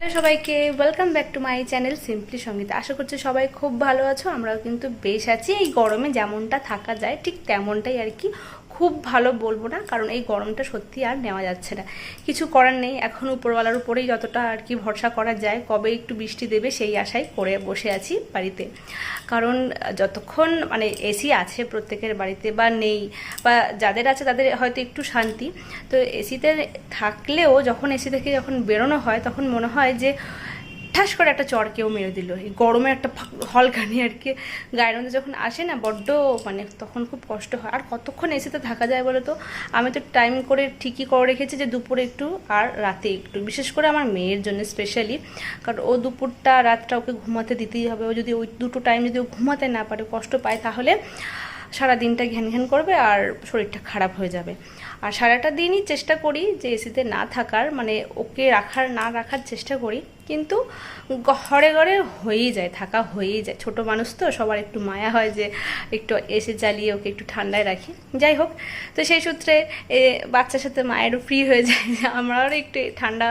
সবাইকে welcome back to my channel simply Sangeet আশা করছি সবাই খুব ভালো আছো, আমরাও কিন্তু বেশ আছি। এই গরমে যেমনটা থাকা যায়, ঠিক তেমনটাই আর কি। খুব ভালো বলব না, কারণ এই গরমটা সত্যি আর নেওয়া যাচ্ছে না। কিছু করার নেই, এখন উপরওয়ালার উপরেই যতটা আর কি ভরসা করা যায়, কবে একটু বৃষ্টি দেবে সেই আশায় করে বসে আছি বাড়িতে। কারণ যতক্ষণ মানে এসি আছে প্রত্যেকের বাড়িতে বা নেই, বা যাদের আছে তাদের হয়তো একটু শান্তি। তো এসিতে থাকলেও যখন এসি থেকে যখন বেরোনো হয়, তখন মনে হয় যে ঠাস করে একটা চর কেউ মেরে দিল। এই গরমে একটা হলকানি আর কি। গায়ের মধ্যে যখন আসে না, বড্ড মানে তখন খুব কষ্ট হয়। আর কতক্ষণ এসিতে থাকা যায় বলো তো? আমি তো টাইম করে ঠিকই করে রেখেছি যে দুপুরে একটু আর রাতে একটু। বিশেষ করে আমার মেয়ের জন্য স্পেশালি কারণ ও দুপুরটা, রাতটা ওকে ঘুমাতে দিতেই হবে। ও যদি ওই দুটো টাইম যদি ও ঘুমাতে না পারে, কষ্ট পায়, তাহলে সারা দিনটা ঘ্যান ঘ্যান করবে আর শরীরটা খারাপ হয়ে যাবে। আর সারাটা দিনই চেষ্টা করি যে এসিতে না থাকার মানে ওকে রাখার, না রাখার চেষ্টা করি। কিন্তু ঘরে ঘরে হয়েই যায়, থাকা হয়েই যায়। ছোট মানুষ তো, সবার একটু মায়া হয় যে একটু এসে চালিয়ে ওকে একটু ঠান্ডায় রাখি। যাই হোক, তো সেই সূত্রে এ বাচ্চার সাথে মায়েরও ফ্রি হয়ে যায়। যে আমরাও একটু ঠান্ডা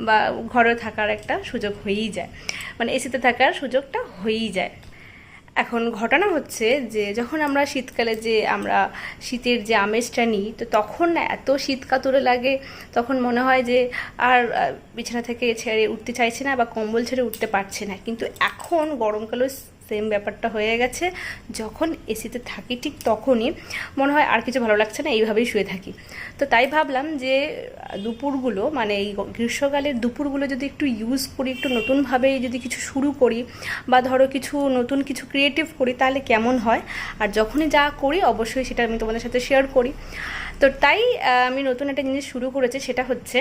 বা ঘরে থাকার একটা সুযোগ হয়েই যায়। মানে এসিতে থাকার সুযোগটা হয়েই যায়। এখন ঘটনা হচ্ছে যে যখন আমরা শীতকালে যে আমরা শীতের যে আমেজটা নিই, তো তখন এত শীত কাতুরে লাগে, তখন মনে হয় যে আর বিছানা থেকে ছেড়ে উঠতে চাইছে না বা কম্বল ছেড়ে উঠতে পারছে না। কিন্তু এখন গরমকালেও সেম ব্যাপারটা হয়ে গেছে। যখন এসিতে থাকি ঠিক তখনই মনে হয় আর কিছু ভালো লাগছে না, এইভাবেই শুয়ে থাকি। তো তাই ভাবলাম যে, দুপুরগুলো মানে এই গ্রীষ্মকালের দুপুরগুলো যদি একটু ইউজ করি, একটু নতুনভাবে যদি কিছু শুরু করি বা ধরো কিছু নতুন কিছু ক্রিয়েটিভ করি, তাহলে কেমন হয়? আর যখনই যা করি, অবশ্যই সেটা আমি তোমাদের সাথে শেয়ার করি। তো তাই আমি নতুন একটা জিনিস শুরু করেছি, সেটা হচ্ছে,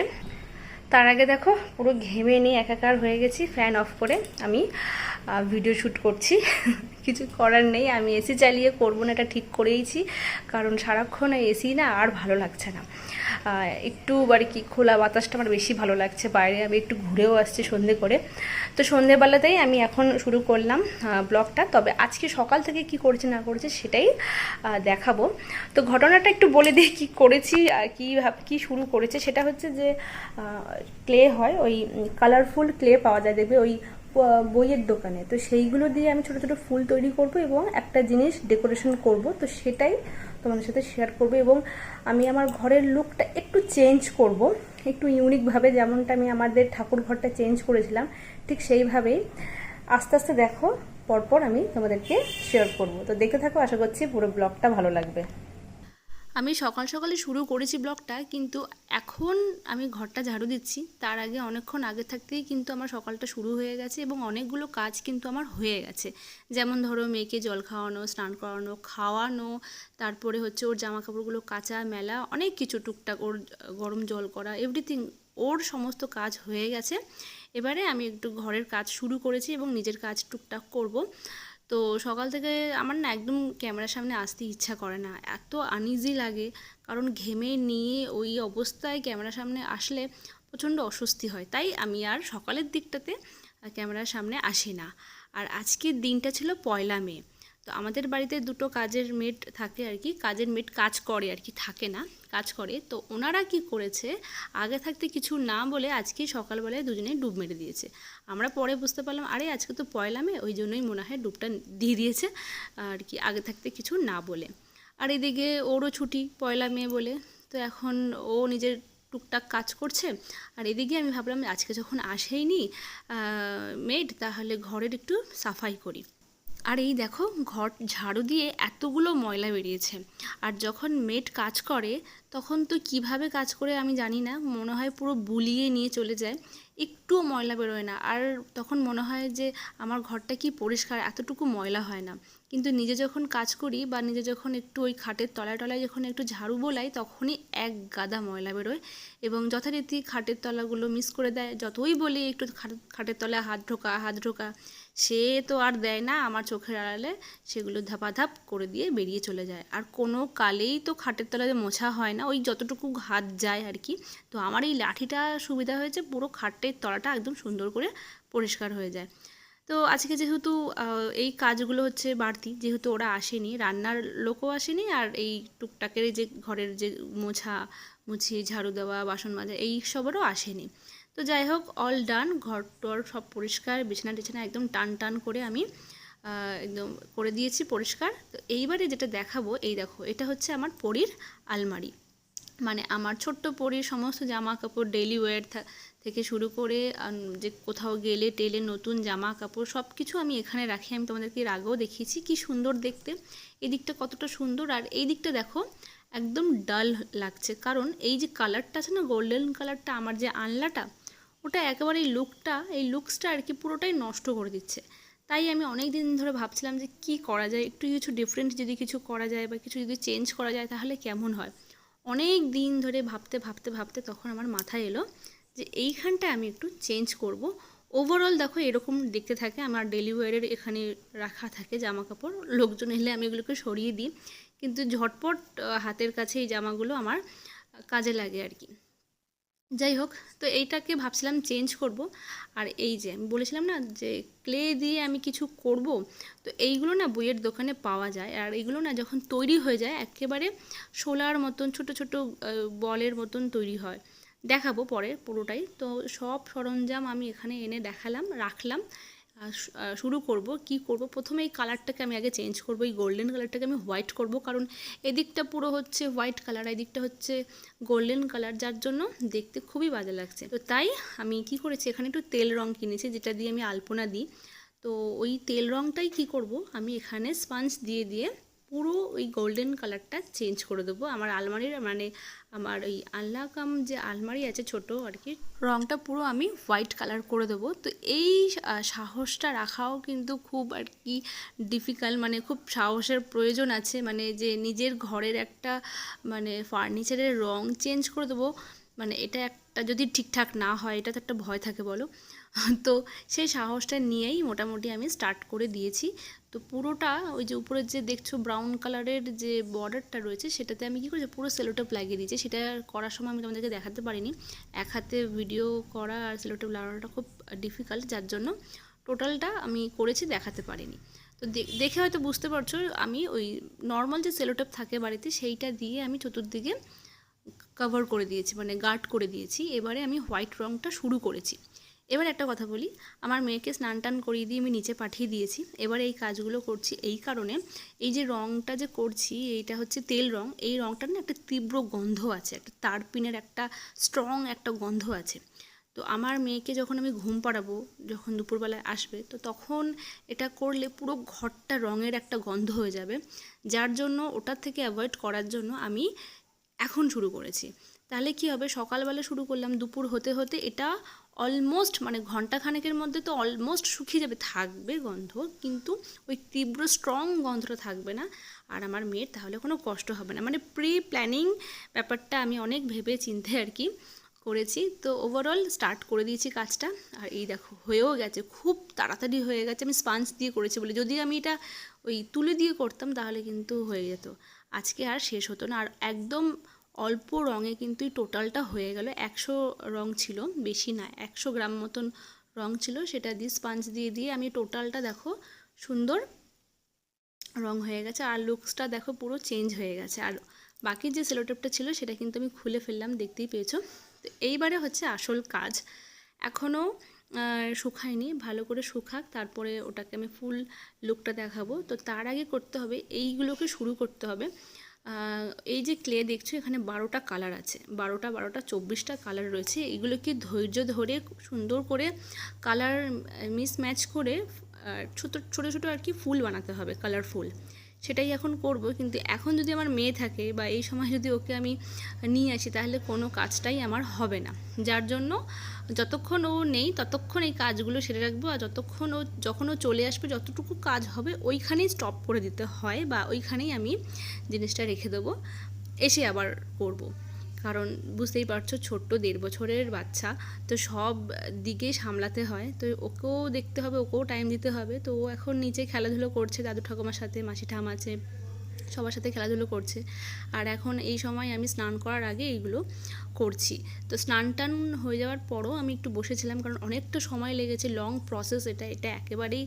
তার আগে দেখো পুরো ঘেমে নিয়ে একাকার হয়ে গেছি ফ্যান অফ করে আমি। ভিডিও শ্যুট করছি। কিছু করার নেই, আমি এসি চালিয়ে করব না, এটা ঠিক করেইছি। কারণ সারাক্ষণ এসি না আর ভালো লাগছে না। একটু আর কি খোলা বাতাসটা আমার বেশি ভালো লাগছে, বাইরে আমি একটু ঘুরেও আসছি সন্ধে করে। তো সন্ধেবেলাতেই আমি এখন শুরু করলাম ব্লগটা। তবে আজকে সকাল থেকে কি করেছে, না করেছে সেটাই দেখাবো। তো ঘটনাটা একটু বলে দিই, কি করেছি কি কি শুরু করেছে। সেটা হচ্ছে যে ক্লে হয়, ওই কালারফুল ক্লে পাওয়া যায়, দেখবে ওই বইয়ের দোকানে। তো সেইগুলো দিয়ে আমি ছোটো ছোটো ফুল তৈরি করব এবং একটা জিনিস ডেকোরেশন করব। তো সেটাই তোমাদের সাথে শেয়ার করব এবং আমি আমার ঘরের লুকটা একটু চেঞ্জ করব। একটু ইউনিকভাবে যেমনটা আমি আমাদের ঠাকুর ঘরটা চেঞ্জ করেছিলাম, ঠিক সেইভাবেই আস্তে আস্তে দেখো, পরপর আমি তোমাদেরকে শেয়ার করব। তো দেখতে থাকো, আশা করছি পুরো ব্লগটা ভালো লাগবে। আমি সকাল সকালে শুরু করেছি ব্লগটা, কিন্তু এখন আমি ঘরটা ঝাড়ু দিচ্ছি। তার আগে অনেকক্ষণ আগে থাকতেই কিন্তু আমার সকালটা শুরু হয়ে গেছে এবং অনেকগুলো কাজ কিন্তু আমার হয়ে গেছে। যেমন ধরো মেয়েকে জল খাওয়ানো, স্নান করানো, খাওয়ানো, তারপরে হচ্ছে ওর জামা কাপড়গুলো কাচা, মেলা, অনেক কিছু টুকটাক ওর গরম জল করা এভরিথিং ওর সমস্ত কাজ হয়ে গেছে। এবারে আমি একটু ঘরের কাজ শুরু করেছি এবং নিজের কাজ টুকটাক করব। তো সকাল থেকে আমার না একদম ক্যামেরার সামনে আসতে ইচ্ছা করে না। এত আনইজি লাগে, কারণ ঘেমে নিয়ে ওই অবস্থায় ক্যামেরার সামনে আসলে প্রচণ্ড অস্বস্তি হয়। তাই আমি আর সকালের দিকটাতে ক্যামেরার সামনে আসি না। আর আজকের দিনটা ছিল পয়লা মে। তো আমাদের বাড়িতে দুটো কাজের মেট থাকে আর কি। কাজের মেট কাজ করে আর কি, থাকে না, কাজ করে। তো ওনারা কি করেছে, আগে থাকতে কিছু না বলে আজকে সকালবেলায় দুজনেই ডুব মেরে দিয়েছে। আমরা পরে বুঝতে পারলাম, আরে আজকে তো পয়লা মে ওই জন্যই মনে হয় ডুবটা দিয়ে দিয়েছে, আর কি আগে থাকতে কিছু না বলে। আর এদিকে ওরও ছুটি পয়লা মে বলে। তো এখন ও নিজের টুকটাক কাজ করছে। আর এদিকে আমি ভাবলাম, আজকে যখন আসেইনি মেড তাহলে ঘরের একটু সাফাই করি। আর এই দেখো, ঘর ঝাড়ু দিয়ে এতগুলো ময়লা বেরিয়েছে। আর যখন মেট কাজ করে, তখন তো কীভাবে কাজ করে আমি জানি না, মনে হয় পুরো বুলিয়ে নিয়ে চলে যায়। একটুও ময়লা বেরোয় না। আর তখন মনে হয় যে, আমার ঘরটা কি পরিষ্কার, এতটুকু ময়লা হয় না। কিন্তু নিজে যখন কাজ করি বা নিজে যখন একটু ওই খাটের তলায় টলায় যখন একটু ঝাড়ু বোলাই, তখনই এক গাদা ময়লা বেরোয় এবং যথারীতি খাটের তলাগুলো মিস করে দেয়। যতই বলি একটু খাট- খাটের তলায় হাত ঢোকা হাত ঢোকা, সে তো আর দেয় না, আমার চোখের আড়ালে সেগুলো ধাপাধাপ করে দিয়ে বেরিয়ে চলে যায়। আর কোনো কালেই তো খাটের তলায় মোছা হয় না, ওই যতটুকু হাত যায় আর কি। তো আমার এই লাঠিটা সুবিধা হয়েছে, পুরো খাটের তলাটা একদম সুন্দর করে পরিষ্কার হয়ে যায়। তো আজকে যেহেতু এই কাজগুলো হচ্ছে বাড়তি, যেহেতু ওরা আসেনি, রান্নার লোকও আসেনি আর এই টুকটাকের যে ঘরের যে মোছা, মুছি, ঝাড়ু দেওয়া, বাসন মাজা, এই সবেরও আসেনি। তো যাই হোক অল ডান ঘর টর সব পরিষ্কার, বিছানা টিছানা একদম টান টান করে আমি একদম করে দিয়েছি পরিষ্কার। তো এইবারে যেটা দেখাবো, এই দেখো, এটা হচ্ছে আমার পরীর আলমারি। মানে আমার ছোট্ট পরীর সমস্ত জামা কাপড় ডেইলি ওয়্যার থেকে শুরু করে যে কোথাও গেলে টেলে নতুন জামা কাপড় সব কিছু আমি এখানে রাখি। আমি তোমাদেরকে এর আগেও দেখিয়েছি কি সুন্দর দেখতে। এই দিকটা কতটা সুন্দর আর এই দিকটা দেখো, একদম ডাল লাগছে। কারণ এই যে কালারটা আছে না, গোল্ডেন কালারটা, আমার যে আনলাটা, ওটা একেবারে এই লুকটা, এই লুকসটা আর কি পুরোটাই নষ্ট করে দিচ্ছে। তাই আমি অনেক দিন ধরে ভাবছিলাম যে কি করা যায়, একটু কিছু ডিফারেন্ট যদি কিছু করা যায় বা কিছু যদি চেঞ্জ করা যায় তাহলে কেমন হয়? অনেক দিন ধরে ভাবতে ভাবতে ভাবতে তখন আমার মাথায় এলো যে এইখানটা আমি একটু চেঞ্জ করব। ওভারঅল দেখো এরকম দেখতে থাকে, আমার ডেলি ওয়ারের এখানে রাখা থাকে জামা কাপড় লোকজন এলে আমি এগুলোকে সরিয়ে দিই। কিন্তু ঝটপট হাতের কাছে এই জামাগুলো আমার কাজে লাগে আর কি। যাই হোক, তো এইটাকে ভাবছিলাম চেঞ্জ করব। আর এই যে আমি বলেছিলাম না যে ক্লে দিয়ে আমি কিছু করব, তো এইগুলো না বইয়ের দোকানে পাওয়া যায়। আর এইগুলো না যখন তৈরি হয়ে যায়, একেবারে শোলার মতন, ছোট ছোট বলের মতন তৈরি হয়। দেখাবো পরে পুরোটাই। তো সব সরঞ্জাম আমি এখানে এনে দেখালাম, রাখলাম। শুরু করব, কি করব? প্রথমে এই কালারটাকে আমি আগে চেঞ্জ করব, এই গোল্ডেন কালারটাকে আমি হোয়াইট করব। কারণ এদিকটা পুরো হচ্ছে হোয়াইট কালার এদিকটা হচ্ছে গোল্ডেন কালার যার জন্য দেখতে খুবই বাজে লাগছে। তো তাই আমি কি করেছি, এখানে একটু তেল রং কিনেছি, যেটা দিয়ে আমি আলপনা দিই। তো ওই তেল রংটাই কি করব? আমি এখানে স্পঞ্জ দিয়ে দিয়ে পুরো ওই গোল্ডেন কালারটা চেঞ্জ করে দেবো। আমার আলমারির মানে আমার ওই আল্লাহ কাম যে আলমারি আছে ছোট আর কি রঙটা পুরো আমি হোয়াইট কালার করে দেবো। তো এই সাহসটা রাখাও কিন্তু খুব আর কি ডিফিকাল্ট মানে খুব সাহসের প্রয়োজন আছে। মানে যে নিজের ঘরের একটা মানে ফার্নিচারের রং চেঞ্জ করে দেবো মানে এটা একটা যদি ঠিকঠাক না হয় এটা তো একটা ভয় থাকে বলো। তো সেই সাহসটা নিয়েই মোটামুটি আমি স্টার্ট করে দিয়েছি। তো পুরোটা ওই যে উপরের যে দেখছ ব্রাউন কালারের যে বর্ডারটা রয়েছে, সেটাতে আমি কী করেছি, পুরো সেলোটেপ লাগিয়ে দিয়েছি। সেটা করার সময় আমি তোমাদেরকে দেখাতে পারিনি। এক হাতে ভিডিও করা আর সেলোটেপ লাগানোটা খুব ডিফিকাল্ট যার জন্য টোটালটা আমি করেছি, দেখাতে পারিনি। তো দেখে হয়তো বুঝতে পারছ, আমি ওই নর্মাল যে সেলোটেপ থাকে বাড়িতে, সেইটা দিয়ে আমি চতুর্দিকে কভার করে দিয়েছি মানে গার্ড করে দিয়েছি। এবারে আমি হোয়াইট রঙটা শুরু করেছি। এবার একটা কথা বলি। আমার মেয়েকে স্নান টান করিয়ে দিয়ে আমি নিচে পাঠিয়ে দিয়েছি। এবার এই কাজগুলো করছি এই কারণে এই যে রঙটা যে করছি, এইটা হচ্ছে তেল রং। এই রঙটার না একটা তীব্র গন্ধ আছে, একটা তারপিনের একটা স্ট্রং একটা গন্ধ আছে। তো আমার মেয়েকে যখন আমি ঘুম পাড়াবো, যখন দুপুরবেলায় আসবে, তো তখন এটা করলে পুরো ঘরটা রঙের একটা গন্ধ হয়ে যাবে। যার জন্য ওটার থেকে অ্যাভয়েড করার জন্য আমি এখন শুরু করেছি। তাহলে কি হবে? সকালবেলা শুরু করলাম, দুপুর হতে হতে এটা অলমোস্ট মানে ঘণ্টা খানেকের মধ্যে তো অলমোস্ট শুকিয়ে যাবে, থাকবে গন্ধ, কিন্তু ওই তীব্র স্ট্রং গন্ধটা থাকবে না। আর আমার মেয়ের তাহলে কোনো কষ্ট হবে না। মানে প্রি প্ল্যানিং ব্যাপারটা আমি অনেক ভেবে চিনতে আর কি করেছি। তো ওভারঅল স্টার্ট করে দিয়েছি কাজটা। আর এই দেখো, হয়েও গেছে, খুব তাড়াতাড়ি হয়ে গেছে। আমি স্পাঞ্জ দিয়ে করেছি বলে। যদি আমি এটা ওই তুলে দিয়ে করতাম, তাহলে কিন্তু হয়ে যেত। আজকে আর শেষ হতো না। আর একদম অল্প রঙে কিন্তু টোটালটা হয়ে গেল। একশো রং ছিল, বেশি না, একশো গ্রাম মতন রং ছিল। সেটা দিয়ে স্পাঞ্জ দিয়ে দিয়ে আমি টোটালটা দেখো সুন্দর রং হয়ে গেছে আর লুকসটা দেখো পুরো চেঞ্জ হয়ে গেছে। আর বাকি যে সেলোটেপটা ছিল সেটা কিন্তু আমি খুলে ফেললাম, দেখতেই পেয়েছ। তো এইবারে হচ্ছে আসল কাজ। এখনও শুকায়নি, ভালো করে শুকাক, তারপরে ওটাকে আমি ফুল লুকটা দেখাবো। তো তার আগে করতে হবে, এইগুলোকে শুরু করতে হবে। এই যে ক্লে দেখছ, এখানে বারোটা কালার আছে। বারোটা বারোটা, চব্বিশটা কালার রয়েছে। এগুলোকে ধৈর্য ধরে সুন্দর করে কালার মিসম্যাচ করে ছোট, ছোটো ছোটো আর কি ফুল বানাতে হবে কালারফুল সেটাই এখন করব। কিন্তু এখন যদি আমার মেয়ে থাকে বা এই সময় যদি ওকে আমি নিয়ে আসি, তাহলে কোনো কাজটাই আমার হবে না। যার জন্য যতক্ষণ ও নেই, ততক্ষণ এই কাজগুলো সেরে রাখব। আর যতক্ষণ ও, যখন ও চলে আসবে, যতটুকু কাজ হবে, ওইখানেই স্টপ করে দিতে হয় বা ওইখানেই আমি জিনিসটা রেখে দেবো। এসে আবার করব। কারণ বুঝতেই পারছ ছোট্ট দেড় বছরের বাচ্চা, তো সব দিকে সামলাতে হয়। তো ওকেও দেখতে হবে, ওকেও টাইম দিতে হবে। তো ও এখন নিচে খেলাধুলো করছে, দাদু ঠাকুমার সাথে, মাসি ঠাম আছে। সবার সাথে খেলাধুলো করছে। আর এখন এই সময় আমি স্নান করার আগে এইগুলো করছি। তো স্নান টান হয়ে যাওয়ার পরও আমি একটু বসেছিলাম কারণ অনেকটা সময় লেগেছে। লং প্রসেস এটা এটা একেবারেই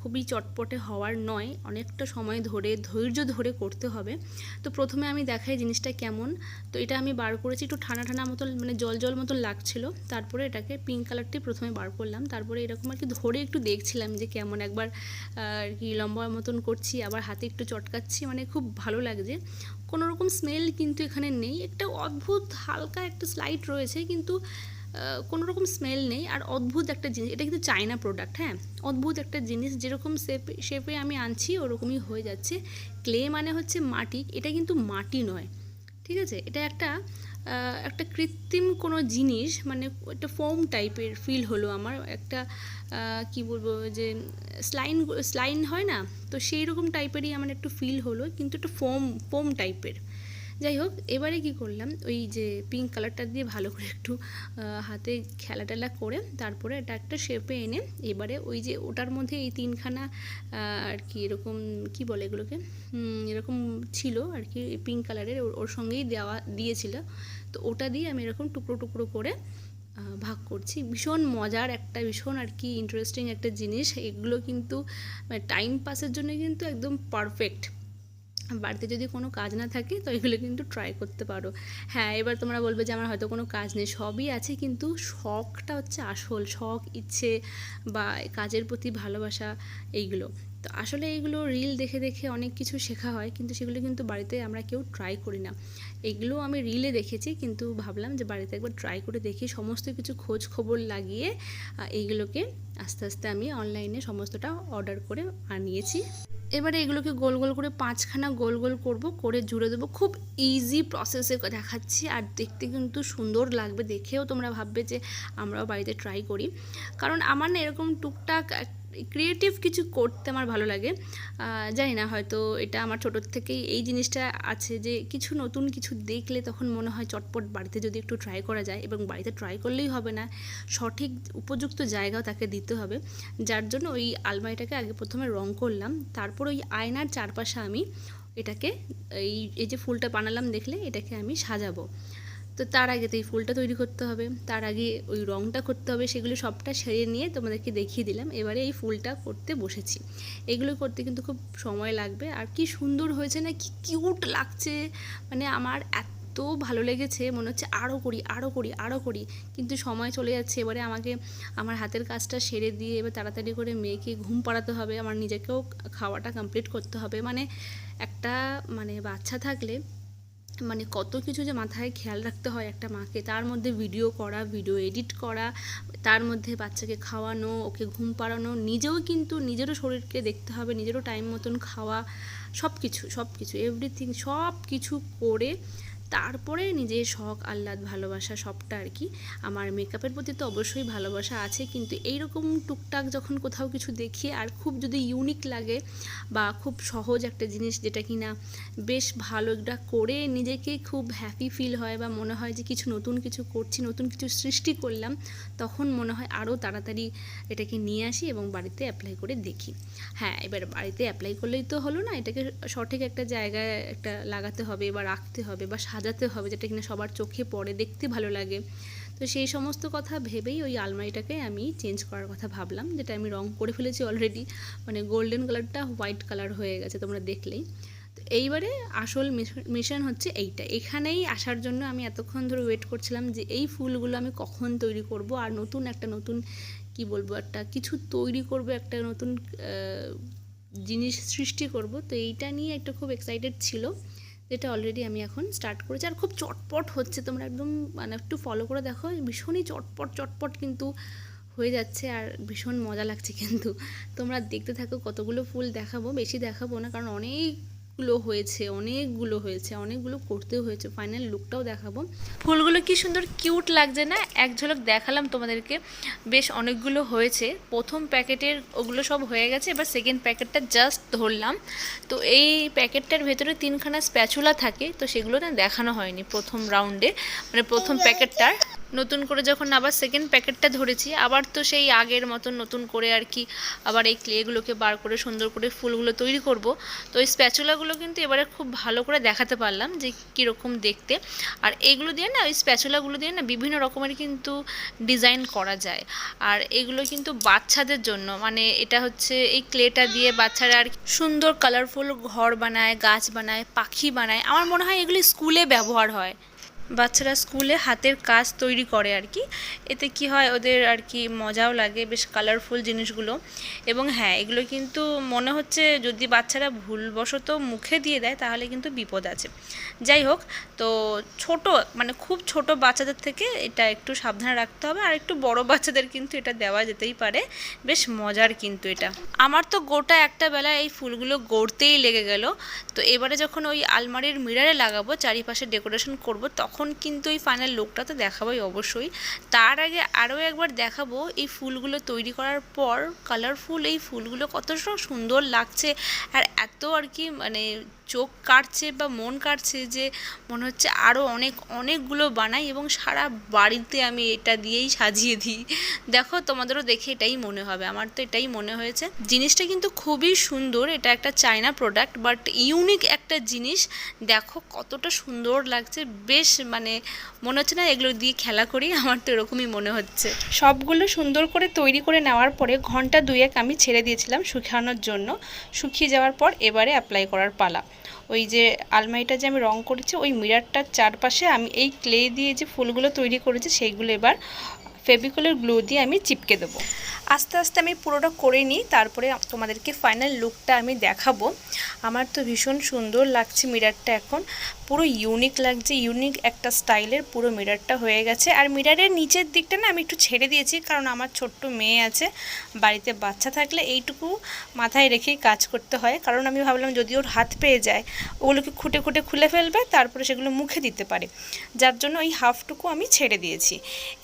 খুবই চটপটে হওয়ার নয়। অনেকটা সময় ধরে, ধৈর্য ধরে করতে হবে। তো প্রথমে আমি দেখাই জিনিসটা কেমন। তো এটা আমি বার করেছি, একটু ঠান্ডা ঠান্ডা মতন মানে জল জল মতন লাগছিল। তারপরে এটাকে পিঙ্ক কালারটি প্রথমে বার করলাম। তারপরে এরকম আর কি ধরে একটু দেখছিলাম যে কেমন একবার আর কি লম্বা মতন করছি, আবার হাতে একটু চটকাচ্ছি। মানে খুব ভালো লাগছে কোনো রকম স্মেল কিন্তু এখানে নেই। একটা অদ্ভুত হালকা একটা স্লাইট রয়েছে কিন্তু কোনো রকম স্মেল নেই। আর অদ্ভুত একটা জিনিস, এটা কিন্তু চায়না প্রোডাক্ট হ্যাঁ? অদ্ভুত একটা জিনিস, যেরকম শেপে শেপে আমি আনছি, ওরকমই হয়ে যাচ্ছে। ক্লে মানে হচ্ছে মাটি, এটা কিন্তু মাটি নয়। ঠিক আছে? এটা একটা একটা কৃত্রিম কোনো জিনিস মানে একটা ফোম টাইপের ফিল হলো আমার। একটা কি বলব, যে স্লাইন স্লাইন হয় না? তো সেই রকম টাইপেরই আমার একটু ফিল হলো, কিন্তু একটা ফোম ফোম টাইপের। যাই হোক, এবারে কি করলাম, ওই যে পিঙ্ক কালারটা দিয়ে ভালো করে একটু হাতে খেলা টেলা করে তারপরে এটা একটা শেপে এনে এবারে ওই যে ওটার মধ্যে এই তিনখানা আর কি এরকম, কি বলে এগুলোকে? এরকম ছিল আর কি পিঙ্ক কালারের ওর- সঙ্গেই দেওয়া, দিয়েছিল। তো ওটা দিয়ে আমি এরকম টুকরো টুকরো করে ভাগ করছি। ভীষণ মজার একটা, ভীষণ আর কি ইন্টারেস্টিং একটা জিনিস। এগুলো কিন্তু টাইম পাসের জন্য কিন্তু একদম পারফেক্ট বাড়িতে যদি কোনো কাজ না থাকে, তো এগুলো কিন্তু ট্রাই করতে পারো। হ্যাঁ এবার তোমরা বলবে যে আমার হয়তো কোনো কাজ নেই। সবই আছে, কিন্তু শখটা হচ্ছে আসল। শখ, ইচ্ছে বা কাজের প্রতি ভালোবাসা, এইগুলো। তো আসলে এইগুলো রিল দেখে দেখে অনেক কিছু শেখা হয়, কিন্তু সেগুলো কিন্তু বাড়িতে আমরা কেউ ট্রাই করি না। এগুলো আমি রিলে দেখেছি, কিন্তু ভাবলাম যে বাড়িতে একবার ট্রাই করে দেখি, সমস্ত কিছু খোঁজ খবর লাগিয়ে এইগুলোকে আস্তে আস্তে আমি অনলাইনে সমস্তটা অর্ডার করে আনিয়েছি। এবারে এগুলোকে গোল গোল করে পাঁচখানা গোল গোল করব, করে জুড়ে দেবো। খুব ইজি প্রসেসে দেখাচ্ছি, আর দেখতে কিন্তু সুন্দর লাগবে। দেখেও তোমরা ভাববে যে আমরাও বাড়িতে ট্রাই করি। কারণ আমার না এরকম টুকটাক ক্রিয়েটিভ কিছু করতে আমার ভালো লাগে। জানি না, হয়তো এটা আমার ছোটোর থেকেই এই জিনিসটা আছে যে কিছু নতুন কিছু দেখলে তখন মনে হয় চটপট বাড়িতে যদি একটু ট্রাই করা যায় এবং বাড়িতে ট্রাই করলেই হবে না, সঠিক উপযুক্ত জায়গাও তাকে দিতে হবে। যার জন্য ওই আলমারিটাকে আগে প্রথমে রং করলাম, তারপর ওই আয়নার চারপাশে আমি এটাকে, এই এই যে ফুলটা বানালাম দেখলে এটাকে আমি সাজাবো। তো তার আগে তো এই ফুলটা তৈরি করতে হবে। তার আগে ওই রংটা করতে হবে, সেগুলো সবটা সেরে নিয়ে তোমাদেরকে দেখিয়ে দিলাম। এবারে এই ফুলটা করতে বসেছি। এগুলো করতে কিন্তু খুব সময় লাগবে। আর কি সুন্দর হয়েছে না, কি কিউট লাগছে। মানে আমার এত ভালো লেগেছে, মনে হচ্ছে আরও করি আরও করি আরও করি। কিন্তু সময় চলে যাচ্ছে। এবারে আমাকে আমার হাতের কাজটা সেরে দিয়ে এবার তাড়াতাড়ি করে মেয়েকে ঘুম পাড়াতে হবে। আমার নিজেকেও খাওয়াটা কমপ্লিট করতে হবে। মানে একটা মানে বাচ্চা থাকলে মানে কত কিছু যে মাথায় খেয়াল রাখতে হয় একটা মাকে। তার মধ্যে ভিডিও করা ভিডিও এডিট করা, তার মধ্যে বাচ্চাকে খাওয়ানো, ওকে ঘুম পাড়ানো, নিজেও কিন্তু নিজেরও শরীরকে দেখতে হবে, নিজেরও টাইম মতন খাওয়া সব কিছু সব কিছু এভরিথিং সব কিছু করে তারপরে নিজের শখ, আহ্লাদ, ভালোবাসা সবটা আর কি আমার মেকআপের প্রতি তো অবশ্যই ভালোবাসা আছে। কিন্তু এইরকম টুকটাক যখন কোথাও কিছু দেখি আর খুব যদি ইউনিক লাগে বা খুব সহজ একটা জিনিস যেটা কি না বেশ ভালো একটা করে নিজেকে খুব হ্যাপি ফিল হয় বা মনে হয় যে কিছু নতুন কিছু করছি, নতুন কিছু সৃষ্টি করলাম, তখন মনে হয় আরও তাড়াতাড়ি এটাকে নিয়ে আসি এবং বাড়িতে অ্যাপ্লাই করে দেখি। হ্যাঁ এবার বাড়িতে অ্যাপ্লাই করলেই তো হলো না, এটাকে সঠিক একটা জায়গায় একটা লাগাতে হবে বা রাখতে হবে বা সাজাতে হবে, যেটা কিনা সবার চোখে পড়ে, দেখতে ভালো লাগে। তো সেই সমস্ত কথা ভেবেই ওই আলমারিটাকে আমি চেঞ্জ করার কথা ভাবলাম, যেটা আমি রং করে ফেলেছি অলরেডি মানে গোল্ডেন কালারটা হোয়াইট কালার হয়ে গেছে তোমরা দেখলেই। তো এইবারে আসল মিশন হচ্ছে এইটা। এখানেই আসার জন্য আমি এতক্ষণ ধরে ওয়েট করছিলাম যে এই ফুলগুলো আমি কখন তৈরি করব, আর নতুন একটা নতুন, কি বলব, একটা কিছু তৈরি করব, একটা নতুন জিনিস সৃষ্টি করব। তো এইটা নিয়ে একটা খুব এক্সাইটেড ছিল। যেটা অলরেডি আমি এখন স্টার্ট করেছি। আর খুব চটপট হচ্ছে তোমরা একদম মানে একটু ফলো করে দেখো ভীষণই চটপট চটপট কিন্তু হয়ে যাচ্ছে আর ভীষণ মজা লাগছে কিন্তু। তোমরা দেখতে থাকো, কতগুলো ফুল দেখাবো, বেশি দেখাবো না, কারণ অনেকগুলো হয়েছে অনেকগুলো হয়েছে অনেকগুলো করতেও হয়েছে। ফাইনাল লুকটাও দেখাবো। ফুলগুলো কি সুন্দর কিউট লাগছে না? এক ঝলক দেখালাম তোমাদেরকে। বেশ অনেকগুলো হয়েছে। প্রথম প্যাকেটের ওগুলো সব হয়ে গেছে। এবার সেকেন্ড প্যাকেটটা জাস্ট ধরলাম। তো এই প্যাকেটটার ভেতরে তিনখানা স্প্যাচুলা থাকে। তো সেগুলো না দেখানো হয়নি প্রথম রাউন্ডে মানে প্রথম প্যাকেটটার। নতুন করে যখন আবার সেকেন্ড প্যাকেটটা ধরেছি, আবার তো সেই আগের মতন নতুন করে আর কি আবার এই ক্লেগুলোকে বার করে সুন্দর করে ফুলগুলো তৈরি করব। তো ওই স্প্যাচুলাগুলো কিন্তু এবারে খুব ভালো করে দেখাতে পারলাম যে কীরকম দেখতে। আর এইগুলো দিয়ে না, ওই স্প্যাচুলাগুলো দিয়ে না বিভিন্ন রকমের কিন্তু ডিজাইন করা যায়। আর এগুলো কিন্তু বাচ্চাদের জন্য মানে এটা হচ্ছে এই ক্লেটা দিয়ে বাচ্চারা আর সুন্দর কালারফুল ঘর বানায়, গাছ বানায়, পাখি বানায়। আমার মনে হয় এগুলি স্কুলে ব্যবহার হয়। বাচ্চারা স্কুলে হাতের কাজ তৈরি করে আর কি। এতে কি হয়, ওদের আর কি মজাও লাগে, বেশ কালারফুল জিনিসগুলো। এবং হ্যাঁ এগুলো কিন্তু মনে হচ্ছে যদি বাচ্চারা ভুলবশত মুখে দিয়ে দেয়, তাহলে কিন্তু বিপদ আছে। যাই হোক, তো ছোট মানে খুব ছোট বাচ্চাদের থেকে এটা একটু সাবধানে রাখতে হবে। আর একটু বড় বাচ্চাদের কিন্তু এটা দেওয়া যেতেই পারে। বেশ মজার কিন্তু এটা। আমার তো গোটা একটা বেলা এই ফুলগুলো গড়তেই লেগে গেল। তো এবারে যখন ওই আলমারির মিরারে লাগাবো, চারিপাশে ডেকোরেশন করব, তখন কিন্তু এই ফাইনাল লোকটা তো দেখাবোই অবশ্যই। তার আগে আরও একবার দেখাবো এই ফুলগুলো তৈরি করার পর কালারফুল এই ফুলগুলো কত সুন্দর লাগছে। আর এত আর কি মানে চোখ কাটছে বা মন কাটছে যে মনে হচ্ছে আরও অনেক, অনেকগুলো বানাই এবং সারা বাড়িতে আমি এটা দিয়েই সাজিয়ে দিই। দেখো, তোমাদেরও দেখে এটাই মনে হবে। আমার তো এটাই মনে হয়েছে। জিনিসটা কিন্তু খুবই সুন্দর। এটা একটা চায়না প্রোডাক্ট বাট ইউনিক একটা জিনিস। দেখো, কতটা সুন্দর লাগছে। বেশ মানে মনে হচ্ছে না এগুলো দিয়ে খেলা করি। আমার তো এরকমই মনে হচ্ছে। সবগুলো সুন্দর করে তৈরি করে নেওয়ার পরে ঘণ্টা দুয়েক আমি ছেড়ে দিয়েছিলাম শুকানোর জন্য। শুকিয়ে যাওয়ার পর এবারে অ্যাপ্লাই করার পালা। ওই যে আলমারিটা যে আমি রং করেছি, ওই মিরারটার চারপাশে আমি এই ক্লে দিয়ে যে ফুলগুলো তৈরি করেছি সেইগুলো এবার ফেভিকলের গ্লু দিয়ে আমি চিপকে দেবো। আস্তে আস্তে আমি পুরোটা করে নিই, তারপরে তোমাদেরকে ফাইনাল লুকটা আমি দেখাবো। আমার তো ভীষণ সুন্দর লাগছে মিরারটা এখন। পুরো ইউনিক লাগছে ইউনিক একটা স্টাইলের পুরো মিরারটা হয়ে গেছে। আর মিরারের নিচের দিকটা না আমি একটু ছেড়ে দিয়েছি, কারণ আমার ছোট্ট মেয়ে আছে, বাড়িতে বাচ্চা থাকলে এইটুকু মাথায় রেখেই কাজ করতে হয়। কারণ আমি ভাবলাম যদি ওর হাত পেয়ে যায় ওগুলোকে খুঁটে খুঁটে খুলে ফেলবে, তারপরে সেগুলো মুখে দিতে পারে। যার জন্য ওই হাফটুকু আমি ছেড়ে দিয়েছি।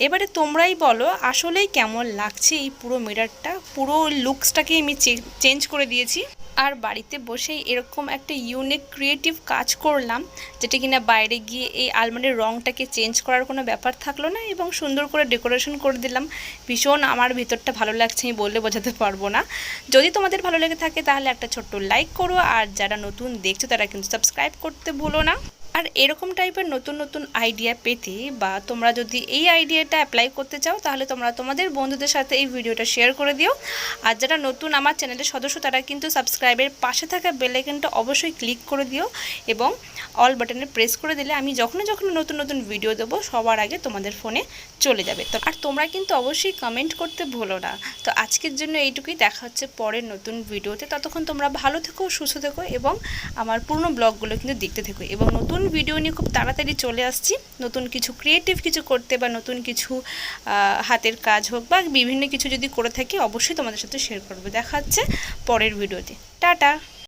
এবারে তোমরাই বলো, আসলেই কেমন লাগছে এই পুরো মিরারটা পুরো লুকসটাকে আমি চেঞ্জ করে দিয়েছি। আর বাড়িতে বসেই এরকম একটা ইউনিক ক্রিয়েটিভ কাজ করলাম, যেটা কিনা বাইরে গিয়ে এই আলমারির রঙটাকে চেঞ্জ করার কোনো ব্যাপার থাকল না এবং সুন্দর করে ডেকোরেশন করে দিলাম। ভীষণ আমার ভিতরটা ভালো লাগছে, আমি বললে বোঝাতে পারব না। যদি তোমাদের ভালো লেগে থাকে তাহলে একটা ছোট্ট লাইক করো, আর যারা নতুন দেখছ তারা কিন্তু সাবস্ক্রাইব করতে ভুলো না। আর এরকম টাইপের নতুন নতুন আইডিয়া পেতে বা তোমরা যদি এই আইডিয়াটা অ্যাপ্লাই করতে চাও, তাহলে তোমরা তোমাদের বন্ধুদের সাথে এই ভিডিওটা শেয়ার করে দিও। আর যারা নতুন আমার চ্যানেলের সদস্য, তারা কিন্তু সাবস্ক্রাইবের পাশে থাকা বেলাইকনটা অবশ্যই ক্লিক করে দিও এবং অল বাটনে প্রেস করে দিলে আমি যখনই যখন নতুন নতুন ভিডিও দেবো, সবার আগে তোমাদের ফোনে চলে যাবে। তো, আর তোমরা কিন্তু অবশ্যই কমেন্ট করতে ভুলো না। তো, আজকের জন্য এইটুকুই। দেখা হচ্ছে পরের নতুন ভিডিওতে ততক্ষণ তোমরা ভালো থেকো, সুস্থ থেকো এবং আমার পুরনো ব্লগগুলো কিন্তু দেখতে থেকো এবং নতুন ভিডিও নিয়ে খুব তাড়াতাড়ি চলে আসছি। নতুন কিছু ক্রিয়েটিভ কিছু করতে বা নতুন কিছু হাতের কাজ হোক বা বিভিন্ন কিছু যদি করে থাকি, অবশ্যই তোমাদের সাথে শেয়ার করব। দেখা হচ্ছে পরের ভিডিওতে টাটা!